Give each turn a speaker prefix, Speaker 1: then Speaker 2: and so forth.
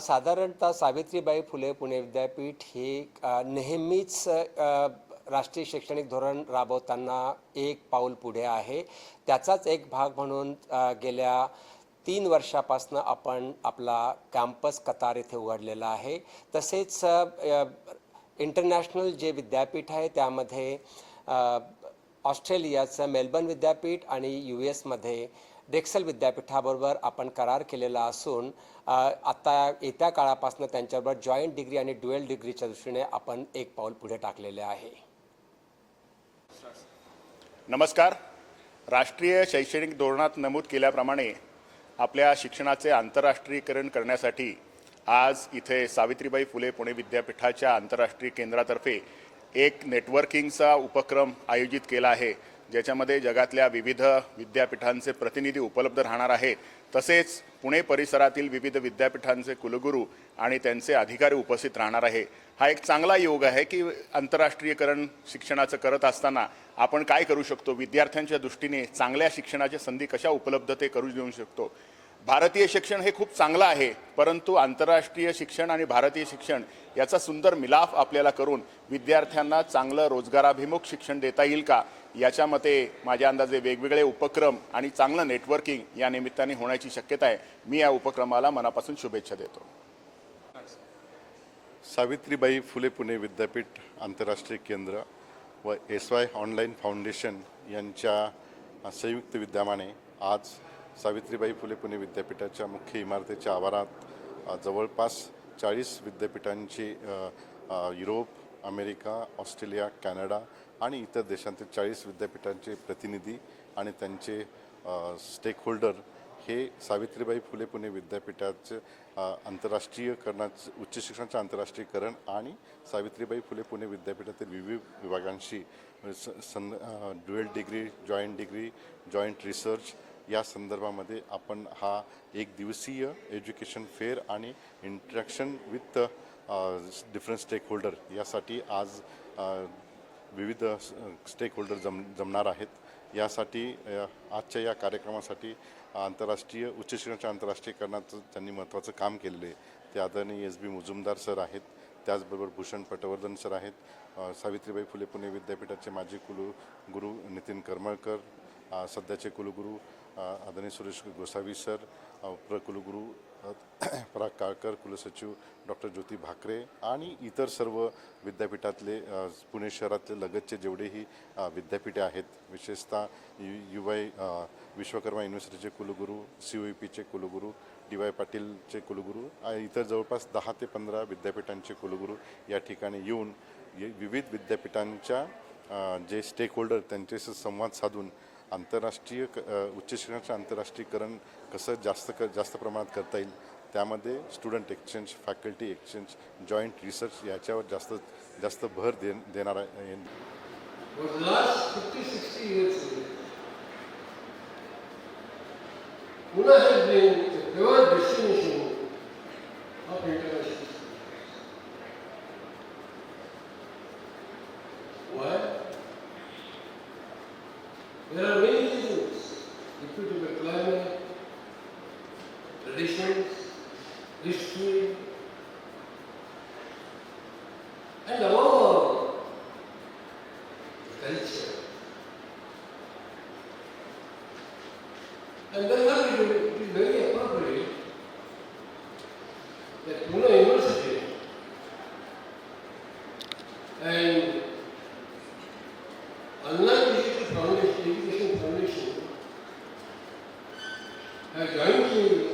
Speaker 1: साधारणतः सावित्रीबाई फुले पुणे विद्यापीठ हे नेहमीच राष्ट्रीय शैक्षणिक धोरण राबवताना एक पाऊल पुढे आहे. त्याचाच एक भाग म्हणून गेल्या तीन वर्षापासनं आपण आपला कॅम्पस कतार येथे उघडलेला आहे. तसेच इंटरनॅशनल जे विद्यापीठ आहे त्यामध्ये ऑस्ट्रेलियाचं मेलबर्न विद्यापीठ आणि यू एसमध्ये डेक्सल विद्यापीठाबरोबर आपण करार केलेला असून आता येत्या काळापासून त्यांच्याबरोबर जॉईंट डिग्री आणि ड्युएल डिग्रीच्या दृष्टीने आपण एक पाऊल पुढे टाकलेले आहे.
Speaker 2: नमस्कार. राष्ट्रीय शैक्षणिक धोरणात नमूद केल्याप्रमाणे आपल्या शिक्षणाचे आंतरराष्ट्रीयकरण करण्यासाठी आज इथे सावित्रीबाई फुले पुणे विद्यापीठाच्या आंतरराष्ट्रीय केंद्रातर्फे एक नेटवर्किंगचा उपक्रम आयोजित केला आहे ज्याच्यामध्ये जगातल्या विविध विद्यापीठांचे प्रतिनिधी उपलब्ध राहणार आहेत. तसेच पुणे परिसरातील विविध विद्यापीठांचे कुलगुरू आणि त्यांचे अधिकारी उपस्थित राहणार आहे. हा एक चांगला योग आहे की आंतरराष्ट्रीयकरण शिक्षणाचं करत असताना आपण काय करू शकतो? विद्यार्थ्यांच्या दृष्टीने चांगल्या शिक्षणाच्या संधी कशा उपलब्ध ते करू देऊ शकतो? भारतीय शिक्षण हे खूप चांगलं आहे परंतु आंतरराष्ट्रीय शिक्षण आणि भारतीय शिक्षण याचा सुंदर मिलाफ आपल्याला करून विद्यार्थ्यांना चांगलं रोजगाराभिमुख शिक्षण देता येईल का? याच्या मते माझ्या अंदाजे वेगवेगळे उपक्रम आणि चांगलं नेटवर्किंग या निमित्ताने होण्याची शक्यता आहे. मी या उपक्रमाला मनापासून शुभेच्छा देतो.
Speaker 3: सावित्रीबाई फुले पुणे विद्यापीठ आंतरराष्ट्रीय केंद्र व एस वाय ऑनलाईन फाउंडेशन यांच्या संयुक्त विद्यमाने आज सावित्रीबाई फुले पुणे विद्यापीठाच्या मुख्य इमारतीच्या आवारात जवळपास चाळीस विद्यापीठांची युरोप अमेरिका ऑस्ट्रेलिया कॅनडा आणि इतर देशांतील चाळीस विद्यापीठांचे प्रतिनिधी आणि त्यांचे स्टेक होल्डर हे सावित्रीबाई फुले पुणे विद्यापीठाचे आंतरराष्ट्रीयकरणाचं उच्च शिक्षणाचं आंतरराष्ट्रीयकरण आणि सावित्रीबाई फुले पुणे विद्यापीठातील विविध विभागांशी स सं dual degree joint degree joint research या संदर्भामध्ये आपण हा एक दिवसीय एज्युकेशन फेअर आणि interaction with different stakeholder यासाठी आज विविध स्टेक होल्डर जम जमणार आहेत. यासाठी आजच्या या कार्यक्रमासाठी आंतरराष्ट्रीय उच्च शिक्षणाच्या आंतरराष्ट्रीयकरणाचं त्यांनी महत्त्वाचं काम केलेलं आहे. ते आदरणीय एस बी मुजुमदार सर आहेत त्याचबरोबर भूषण पटवर्धन सर आहेत सावित्रीबाई फुले पुणे विद्यापीठाचे माजी कुलू गुरु नितीन करमळकर सध्याचे कुलगुरू आदरणीय सुरेश गोसावी सर प्र प्रकुलगुरू पराग काळकर कुलसचिव डॉक्टर ज्योती भाकरे आणि इतर सर्व विद्यापीठातले पुणे शहरातले लगतचे जेवढेही विद्यापीठे आहेत विशेषतः यु यू वाय विश्वकर्मा युनिव्हर्सिटीचे कुलगुरू सी ओ पीचे कुलगुरू डी वाय पाटीलचे कुलगुरू आणि इतर जवळपास दहा ते पंधरा विद्यापीठांचे कुलगुरू या ठिकाणी येऊन ये- विविध विद्यापीठांच्या जे स्टेक होल्डर त्यांच्याशी संवाद साधून आंतरराष्ट्रीय क उच्च शिक्षणाचं आंतरराष्ट्रीयकरण कसं जास्त क जास्त प्रमाणात करता येईल त्यामध्ये student exchange faculty exchange joint research याच्यावर जास्त जास्त भर दे देणार आहे
Speaker 4: For There are many reasons. Due to the climate, traditions, history, and above all, culture. And therefore it is- it is very appropriate that Pune University and Online Digital Foundation, Education Foundation have jointly